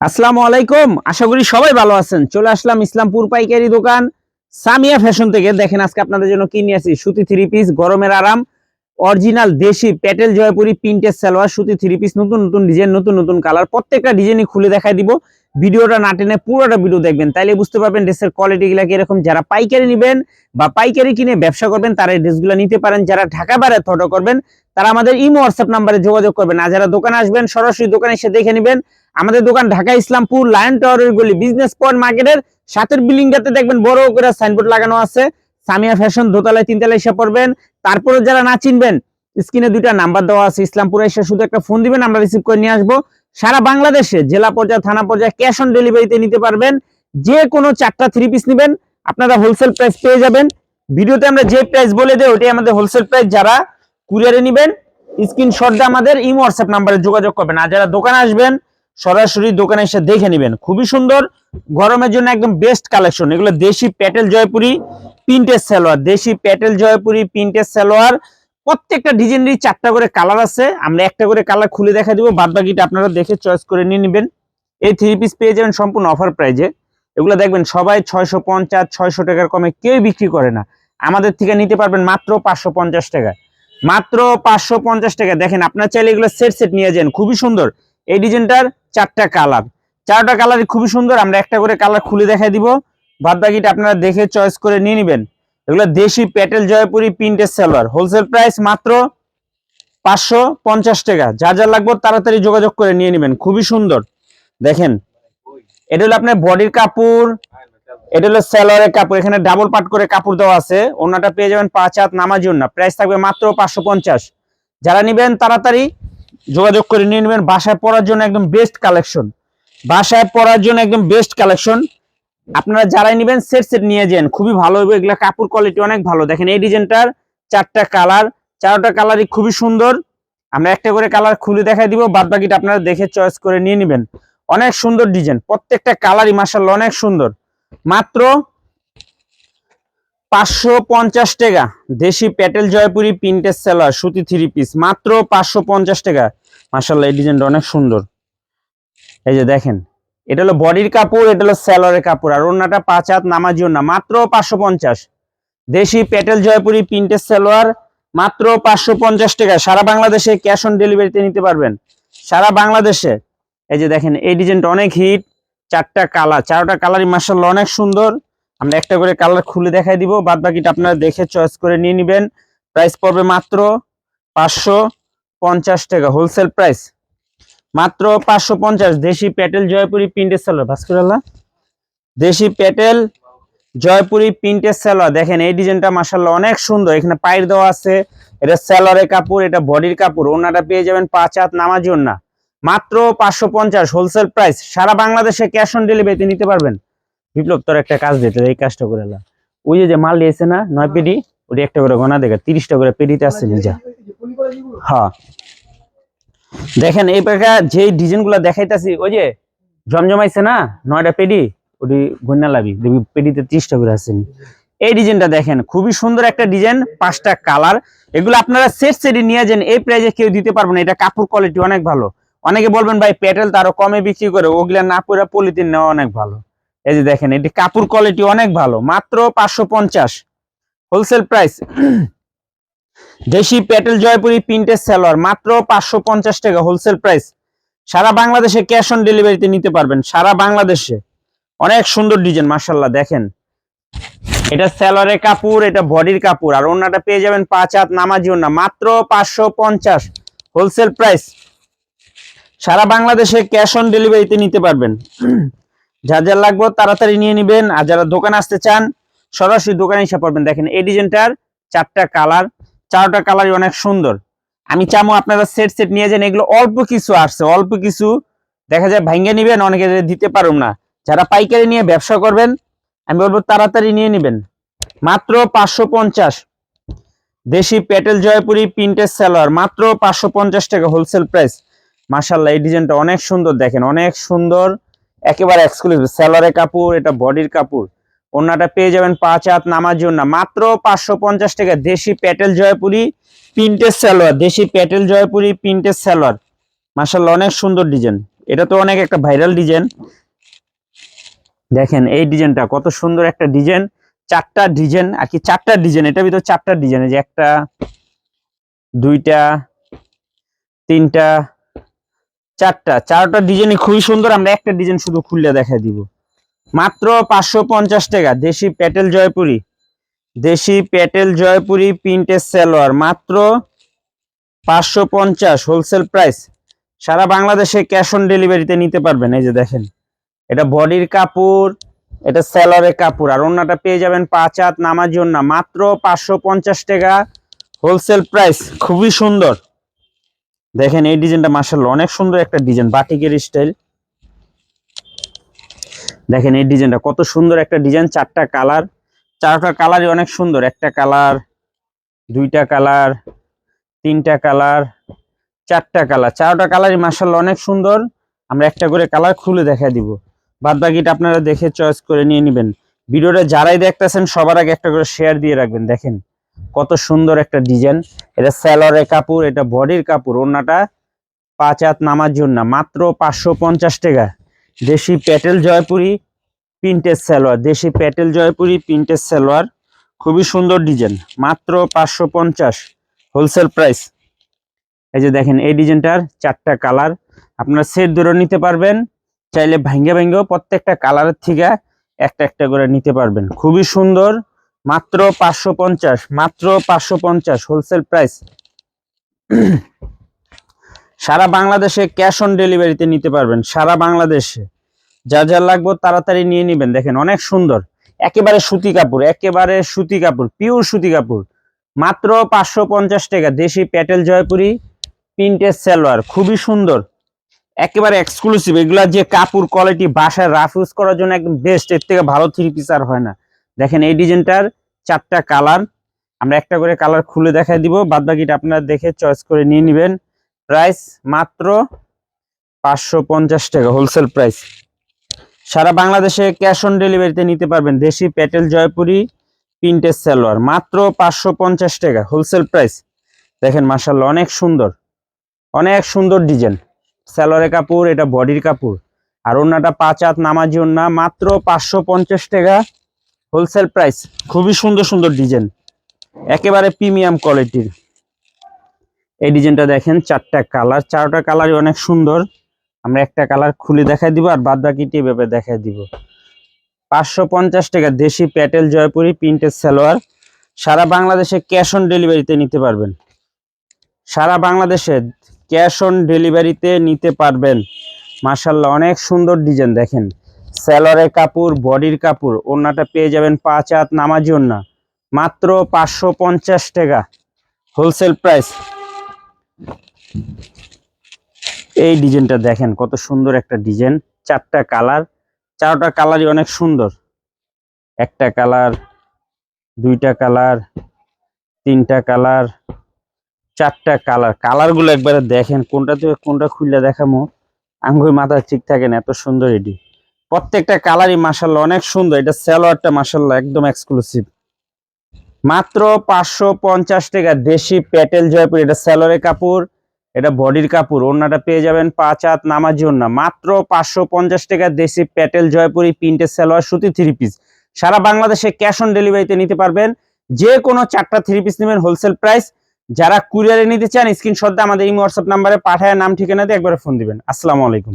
আসসালামু আলাইকুম। আশা করি সবাই ভালো আছেন। চলে আসলাম ইসলামপুর পাইকারি দোকান। সামিয়া ফ্যাশন থেকে। দেখেন আজকে আপনাদের জন্য কি নিয়ে আসি? সুতি থ্রি পিস গরমের আরাম। অরিজিনাল দেশি প্যাটেল জয়পুরি প্রিন্টের সালোয়ার সুতি থ্রি পিস নতুন নতুন ডিজাইন নতুন নতুন কালার প্রত্যেকটা ডিজাইনই খুলে দেখাই দিব। ভিডিওটা না টেনে পুরোটা ভিডিও দেখবেন। তাইলে বুঝতে পারবেন ড্রেসেরগুলা কীরকম। যারা পাইকারি নেবেন বা পাইকারি কিনে ব্যবসা করবেন, তারা এই ড্রেসগুলো নিতে পারেন। যারা ঢাকা বাইরে থটো করবেন, তারা আমাদের ইমো হোয়াটসঅ্যাপ নাম্বারে যোগাযোগ করবেন। আর যারা দোকানে আসবেন, সরাসরি দোকানে এসে দেখে নেবেন। আমাদের দোকান ঢাকা ইসলামপুর, লায়ন টাওয়ারের গলি বিজনেস পয়েন্ট মার্কেটের সাতের বিল্ডিংটাতে দেখবেন বড় করে সাইনবোর্ড লাগানো আছে। সামিয়া ফ্যাশন, দোতলায় তিনতলায় এসে পড়বেন তারপরে যারা না চিনবেন, স্ক্রিনে দুইটা নাম্বার দেওয়া আছে, ইসলামপুরে এসে শুধু একটা ফোন দিবেন, আমরা রিসিভ করে নিয়ে আসব। সারা বাংলাদেশে জেলা পর্যায়ে, থানা পর্যায়ে ক্যাশ অন ডেলিভারিতে নিতে পারবেন। যে কোনো চারটা থ্রি পিস নেবেন, আপনারা হোলসেল প্রাইস পেয়ে যাবেন। ভিডিওতে আমরা যে প্রাইস বলে দেই, ওটাই আমাদের হোলসেল প্রাইস যারা কুরিয়ারে নেবেন স্ক্রিনশটটা আমাদের ইমো হোয়াটসঅ্যাপ নাম্বারে যোগাযোগ করবেন। আর যারা দোকানে আসবেন, সরাসরি দোকানে এসে দেখে নেবেন। খুবই সুন্দর, গরমের জন্য একদম বেস্ট কালেকশন এগুলো দেশি প্যাটেল জয়পুরি প্রিন্টের সালোয়ার, দেশি প্যাটেল জয়পুরি প্রিন্টের সালোয়ার, প্রত্যেকটা ডিজাইনেরই চারটা করে কালার আছে। আমরা একটা করে কালার খুলে দেখা দিব বাদ বাকিটা আপনারা দেখে চয়েস করে নিয়ে নেবেন। এই থ্রি পিস পেয়ে যাবেন সম্পূর্ণ অফার প্রাইজে এগুলো দেখবেন, সবাই ছয়শো পঞ্চাশ, ছয়শো টাকার কমে কেউ বিক্রি করে না। আমাদের থেকে নিতে পারবেন মাত্র পাঁচশো পঞ্চাশ টাকা। মাত্র পাঁচশো পঞ্চাশ টাকা। দেখেন, আপনার চাইলে এগুলো সেট সেট নিয়ে যান। খুবই সুন্দর। এই ডিজাইনটার চারটা কালার। চারটা কালারই খুবই সুন্দর। আমরা একটা করে কালার খুলে দেখাই দিব। বাদ বাকিটা আপনারা দেখে চয়েস করে নিয়ে নেবেন। এগুলো দেশি প্যাটেল জয়পুরি প্রিন্টের সালোয়ার। হোলসেল প্রাইস মাত্র পাঁচশো পঞ্চাশ টাকা। যা যা লাগবে তাড়াতাড়ি যোগাযোগ করে নিয়ে নেবেন। খুবই সুন্দর। দেখেন, এটা হলো আপনার বডির কাপড়, এটা হলো সালোয়ারের কাপড়। এখানে ডাবল পাট করে কাপড় দেওয়া আছে। ওনাটা পেয়ে যাবেন পাঁচ হাত নামার জন্য। প্রাইস থাকবে মাত্র পাঁচশো পঞ্চাশ। যারা নিবেন তাড়াতাড়ি যোগাযোগ করে নিয়ে নেবেন। বাসায় পরার জন্য একদম বেস্ট কালেকশন বাসায় পরার জন্য একদম বেস্ট কালেকশন আপনারা যারাই নেবেন সেট সেট নিয়ে যান, খুবই ভালো হবে, এগুলা কাপড় কোয়ালিটি অনেক ভালো। দেখেন এই ডিজাইনটার চারটা কালার চারটা কালারই খুবই সুন্দর। আমরা একটা করে কালার খুলে দেখাই দিব বাদ বাকিটা আপনারা দেখে চয়েস করে নিয়ে নেবেন। অনেক সুন্দর ডিজাইন প্রত্যেকটা কালারই মাসাল্লাহ অনেক সুন্দর। মাত্র পাঁচশো পঞ্চাশ টাকা। দেশি প্যাটেল জয়পুরি প্রিন্টের সেলার, সুতি থ্রি পিস মাত্র পাঁচশো পঞ্চাশ টাকা। মাসাল্লাহ এই ডিজাইনটা অনেক সুন্দর। এই যে দেখেন এটা হলো বডির কাপড়, এটা হলো স্যালোয়ারের কাপড়, আর অন্যটা পাঁচ হাত নামার জন্য মাত্র পাঁচশো পঞ্চাশ। দেশি প্যাটেল জয়পুরি প্রিন্টের সালোয়ার মাত্র পাঁচশো পঞ্চাশ টাকা। সারা বাংলাদেশে ক্যাশ অন ডেলিভারিতে নিতে পারবেন। সারা বাংলাদেশে, এই যে দেখেন, এই ডিজাইনটা অনেক হিট, চারটা কালার, চারটা কালারই মার্শাল অনেক সুন্দর। আমরা একটা করে কালার খুলে দেখাই দিব বাদ বাকিটা আপনারা দেখে চয়েস করে নিয়ে নেবেন। প্রাইস পড়বে মাত্র পাঁচশো পঞ্চাশ টাকা, হোলসেল প্রাইস। মাত্র পাঁচশো পঞ্চাশ। দেশি প্যাটেল জয়পুরি প্রিন্টের সালোয়ার। ভাস্করাল্লাহ, দেশি প্যাটেল জয়পুরি প্রিন্টের সালোয়ার। দেখেন, এই ডিজাইনটা মাসাল্লাহ অনেক সুন্দর। এখানে পায়ের দেওয়া আছে, এটা স্যালোয়ারের কাপড়, এটা বডির কাপড়। ওনাটা পেয়ে যাবেন পাঁচ হাত নামার জন্য মাত্র পাঁচশো পঞ্চাশ হোলসেল প্রাইস সারা বাংলাদেশে ক্যাশ অন ডেলিভারিতে নিতে পারবেন। বিপ্লব, তোর একটা কাজ দিতে এই কাজটা করে ওই যে মাল দিয়েছে না, নয় পেডি ওটি একটা করে গোনা দেখা, তিরিশটা করে পেডিতে আসছে নিজা। হ্যাঁ। দেখেন, এই প্রকার যে ডিজাইনগুলা দেখাইতেছি, ওই যে জমজমাইছে না, নয়টা পেডি, ওটি গন্যা লাভি দেখবি পেডিতে ত্রিশটা করে আসছেন এই ডিজাইনটা দেখেন, খুবই সুন্দর একটা ডিজাইন পাঁচটা কালার এগুলো আপনারা সেট সেটই নিয়ে যান, এই প্রাইজে কেউ দিতে পারবেন এটা কাপড় কোয়ালিটি অনেক ভালো। অনেকে বলবেন, ভাই পেটেল তো আরও কমে বিক্রি করে, ওগুলা না পরে পলিথিন নেওয়া অনেক ভালো। এই যে দেখেন, এটি কাপড় কোয়ালিটি অনেক ভালো, মাত্র পাঁচশো পঞ্চাশ। হোলসেল প্রাইস দেশি প্যাটেল জয়পুরি প্রিন্টের সালোয়ার মাত্র পাঁচশো পঞ্চাশ টাকা হোলসেল প্রাইস সারা বাংলাদেশে ক্যাশ অন ডেলিভারিতে নিতে পারবেন, সারা বাংলাদেশে। অনেক সুন্দর ডিজাইন মার্শাল্লাহ দেখেন। এটা স্যালোয়ারের কাপড়, এটা বডির কাপড়, আর অন্যটা পেয়ে যাবেন পাঁচ হাত নামাজি অন্য মাত্র পাঁচশো পঞ্চাশ হোলসেল প্রাইস সারা বাংলাদেশে ক্যাশ অন ডেলিভারিতে নিতে পারবেন। যা যা লাগবে তাড়াতাড়ি নিয়ে নেবেন, আর যারা দোকানে আসতে চান, সরাসরি দোকানে এসে পড়বেন। দেখেন, এই ডিজাইনটার চারটা কালার চারটা কালারই অনেক সুন্দর। আমি চামো আপনারা সেট সেট নিয়ে যান, এগুলো অল্প কিছু আসছে, অল্প কিছু। দেখা যায় ভাঙ্গে নিবেন, অনেকে দিতে পারুম না। যারা পাইকারি নিয়ে ব্যবসা করবেন, আমি বলব তাড়াতাড়ি নিয়ে নেবেন। মাত্র পাঁচশো পঞ্চাশ। দেশি প্যাটেল জয়পুরি প্রিন্টের সালোয়ার, মাত্র পাঁচশো পঞ্চাশ টাকা হোলসেল প্রাইস মাসাল্লাহ এই ডিজাইনটা অনেক সুন্দর দেখেন, অনেক সুন্দর। একেবারে এক্সক্লুসিভ সালোয়ারের কাপড়, এটা বডির কাপড়। ওনাটা পেয়ে যাবেন পাঁচ হাত নামার জন্য। মাত্র পাঁচশো পঞ্চাশ টাকা দেশি প্যাটেল জয়পুরি প্রিন্টের সালোয়ার, দেশি প্যাটেল জয়পুরি প্রিন্টের সালোয়ার। মাসাল্লাহ অনেক সুন্দর ডিজাইন। এটা তো অনেক একটা ভাইরাল ডিজাইন। দেখেন এই ডিজাইনটা, কত সুন্দর একটা ডিজাইন। চারটা ডিজাইন, আর কি চারটা ডিজাইন এটা ভিতর চারটা ডিজাইন। যে একটা, দুইটা, তিনটা, চারটা। চারটা ডিজাইনই খুবই সুন্দর, আমরা একটা ডিজাইন শুধু খুললে দেখাই দিব। মাত্র পাঁচশো পঞ্চাশ টাকা। দেশি প্যাটেল জয়পুরি। দেশি প্যাটেল জয়পুরি প্রিন্টের সালোয়ার। মাত্র পাঁচশো পঞ্চাশ হোলসেল প্রাইস। সারা বাংলাদেশে ক্যাশ অন ডেলিভারিতে নিতে পারবেন। এই যে দেখেন, এটা বডির কাপড়, এটা স্যালোয়ারের কাপড়। আর অন্যটা পেয়ে যাবেন পাঁচ হাত নামার জন্য। মাত্র পাঁচশো পঞ্চাশ টাকা হোলসেল প্রাইস। খুবই সুন্দর। দেখেন এই ডিজাইনটা মার্শাল্লাহ অনেক সুন্দর একটা ডিজাইন, বাটিকের স্টাইল। দেখেন এই ডিজাইনটা কত সুন্দর একটা ডিজাইন, চারটা কালার। চারটা কালারই অনেক সুন্দর। একটা কালার, দুইটা কালার, তিনটা কালার, চারটা কালার। চারটা কালারই মার্শাল্লাহ অনেক সুন্দর। আমরা একটা করে কালার খুলে দেখা দিব। বাদ বাকিটা আপনারা দেখে চয়েস করে নিয়ে নেবেন। ভিডিওটা যারাই দেখতেছেন, সবার আগে একটা করে শেয়ার দিয়ে রাখবেন। দেখেন কত সুন্দর একটা ডিজাইন। এটা স্যালোয়ারের কাপড়, এটা বডির কাপড়। ওনাটা পাঁচ হাত নামার জন্য। মাত্র পাঁচশো পঞ্চাশ টাকা। দেশি প্যাটেল জয়পুরি, প্রিন্টের সালোয়ার। দেশি প্যাটেল জয়পুরি, প্রিন্টের সালোয়ার। খুবই সুন্দর ডিজাইন। মাত্র পাঁচশো পঞ্চাশ হোলসেল প্রাইস। এই যে দেখেন, এই ডিজাইনটার চারটা কালার। আপনার সেট ধরে নিতে পারবেন। চাইলে ভাঙ্গে ভাঙ্গেও প্রত্যেকটা কালারের থেকে একটা একটা করে নিতে পারবেন। খুবই সুন্দর। মাত্র পাঁচশো পঞ্চাশ। মাত্র পাঁচশো পঞ্চাশ হোলসেল প্রাইস। সারা বাংলাদেশে ক্যাশ অন ডেলিভারিতে নিতে পারবেন, সারা বাংলাদেশে। যা যা লাগবে তাড়াতাড়ি নিয়ে নেবেন। দেখেন, অনেক সুন্দর। একেবারে সুতি কাপড়, একেবারে সুতি কাপড় পিওর সুতি কাপড়। মাত্র পাঁচশো পঞ্চাশ টাকা, দেশি প্যাটেল জয়পুরি প্রিন্টের সালোয়ার, খুবই সুন্দর। একেবারে এক্সক্লুসিভ এগুলা যে কাপড় কোয়ালিটি বাসায় রাফ ইউজ করার জন্য একদম বেস্ট এর থেকে ভালো থ্রি পিস আর হয় না। দেখেন, এই ডিজাইনটার চারটা কালার আমরা একটা করে কালার খুলে দেখাই দিব বাদ বাকিটা আপনারা দেখে চয়েস করে নিয়ে নেবেন। প্রাইস মাত্র পাঁচশো পঞ্চাশ টাকা হোলসেল প্রাইস সারা বাংলাদেশে ক্যাশ অন ডেলিভারিতে নিতে পারবেন দেশি প্যাটেল জয়পুরি প্রিন্টের সালোয়ার, মাত্র পাঁচশো পঞ্চাশ টাকা হোলসেল প্রাইস দেখেন মার্শাল্লাহ অনেক সুন্দর অনেক সুন্দর ডিজাইন সালোয়ারের কাপড়, এটা বডির কাপড়। আর অন্যটা পাঁচ হাত নামার জন্য মাত্র পাঁচশো পঞ্চাশ টাকা হোলসেল প্রাইস খুবই সুন্দর সুন্দর ডিজাইন একেবারে প্রিমিয়াম কোয়ালিটির এই ডিজাইনটা দেখেন, চারটা কালার। চারটা কালারই অনেক সুন্দর। আমরা একটা কালার খুলে দেখাই দিব আর বাদ বাকিটি এভাবে দেখাই দিব। পাঁচশো পঞ্চাশ টাকা দেশি প্যাটেল জয়পুরি প্রিন্টের সালোয়ার। সারা বাংলাদেশে ক্যাশ অন ডেলিভারিতে নিতে পারবেন। সারা বাংলাদেশে ক্যাশ অন ডেলিভারিতে নিতে পারবেন। মার্শাল্লাহ অনেক সুন্দর ডিজাইন দেখেন। স্যালোয়ারের কাপড়, বডির কাপড় ওনাটা পেয়ে যাবেন পাঁচ হাত নামার জন্য মাত্র পাঁচশো পঞ্চাশ টাকা। Wholesale price. এই ডিজাইনটা দেখেন, কত সুন্দর একটা ডিজাইন। চারটা কালার, চারটা কালারই অনেক সুন্দর। একটা কালার, দুইটা কালার, তিনটা কালার, চারটা কালার। কালারগুলো একবারে দেখেন, কোনটা থেকে কোনটা খুললে দেখামো। আঙ্গুর মাথা ঠিক থাকে না, এত সুন্দর এটি। প্রত্যেকটা কালারই মাসাল্লাহ অনেক সুন্দর। এটা সালোয়ারটা মাসাল্লাহ একদম এক্সক্লুসিভ মাত্র পাঁচশো পঞ্চাশ টাকা দেশি প্যাটেল জয়পুর, এটা সালোয়ারের কাপড়, এটা বডির কাপড়, ওড়নাটা পেয়ে যাবেন পাঁচ হাত নামার জন্য মাত্র পাঁচশো পঞ্চাশ টাকা দেশি প্যাটেল জয়পুরি প্রিন্টের সালোয়ার সুতি থ্রি পিস সারা বাংলাদেশে ক্যাশ অন ডেলিভারিতে নিতে পারবেন যে কোনো চারটা থ্রি পিস নেবেন হোলসেল প্রাইস যারা কুরিয়ারে নিতে চান স্ক্রিনশট আমাদের এই হোয়াটসঅ্যাপ নাম্বারে পাঠায়, নাম, ঠিকানা দিয়ে একবার ফোন দিবেন। আসসালামু আলাইকুম।